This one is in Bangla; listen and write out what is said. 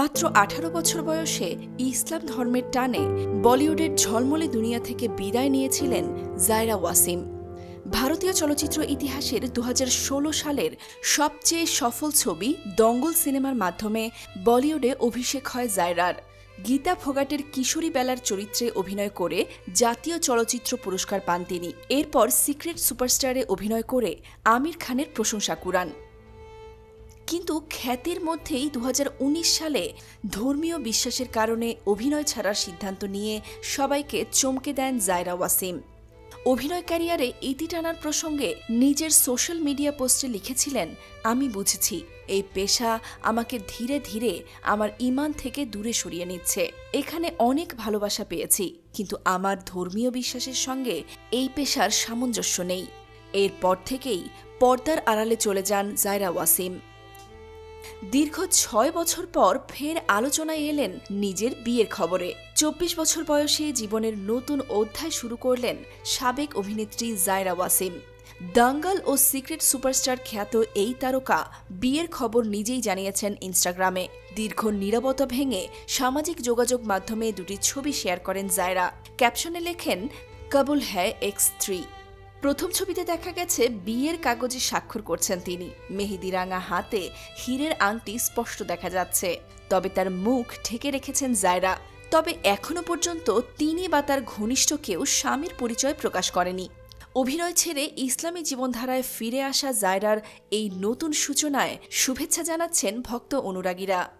মাত্র আঠারো বছর বয়সে ইসলাম ধর্মের টানে বলিউডের ঝলমলে দুনিয়া থেকে বিদায় নিয়েছিলেন জায়রা ওয়াসিম। ভারতীয় চলচ্চিত্র ইতিহাসের দু হাজার ষোলো সালের সবচেয়ে সফল ছবি দঙ্গল সিনেমার মাধ্যমে বলিউডে অভিষেক হয় জায়রার। গীতা ফোগাটের কিশোরী বেলার চরিত্রে অভিনয় করে জাতীয় চলচ্চিত্র পুরস্কার পান তিনি। এরপর সিক্রেট সুপারস্টারে অভিনয় করে আমির খানের প্রশংসা কুড়ান। কিন্তু খ্যাতির মধ্যেই দু হাজার উনিশ সালে ধর্মীয় বিশ্বাসের কারণে অভিনয় ছাড়ার সিদ্ধান্ত নিয়ে সবাইকে চমকে দেন জায়রা ওয়াসিম। অভিনয় ক্যারিয়ারে ইতি টানার প্রসঙ্গে নিজের সোশ্যাল মিডিয়া পোস্টে লিখেছিলেন, আমি বুঝেছি, এই পেশা আমাকে ধীরে ধীরে আমার ইমান থেকে দূরে সরিয়ে নিচ্ছে। এখানে অনেক ভালোবাসা পেয়েছি, কিন্তু আমার ধর্মীয় বিশ্বাসের সঙ্গে এই পেশার সামঞ্জস্য নেই। এরপর থেকেই পর্দার আড়ালে চলে যান জায়রা ওয়াসিম। দীর্ঘ ছয় বছর পর ফের আলোচনায় এলেন নিজের বিয়ের খবরে। চব্বিশ বছর বয়সে জীবনের নতুন অধ্যায় শুরু করলেন সাবেক অভিনেত্রী জায়রা ওয়াসিম। দাঙ্গাল ও সিক্রেট সুপারস্টার খ্যাত এই তারকা বিয়ের খবর নিজেই জানিয়েছেন ইনস্টাগ্রামে। দীর্ঘ নীরবতা ভেঙে সামাজিক যোগাযোগ মাধ্যমে দুটি ছবি শেয়ার করেন জায়রা। ক্যাপশনে লেখেন, কাবুল হ্যায় এক্স থ্রি প্রথম ছবিতে দেখা গেছে বিয়ের কাগজে স্বাক্ষর করছেন তিনি। মেহেদি রাঙা হাতে হীরের আংটি স্পষ্ট দেখা যাচ্ছে। তবে তার মুখ ঢেকে রেখেছেন জায়রা। তবে এখনও পর্যন্ত তিনি বা তার ঘনিষ্ঠ কেউ স্বামীর পরিচয় প্রকাশ করেনি। অভিনয় ছেড়ে ইসলামী জীবনধারায় ফিরে আসা জায়রার এই নতুন সূচনায় শুভেচ্ছা জানাচ্ছেন ভক্ত অনুরাগীরা।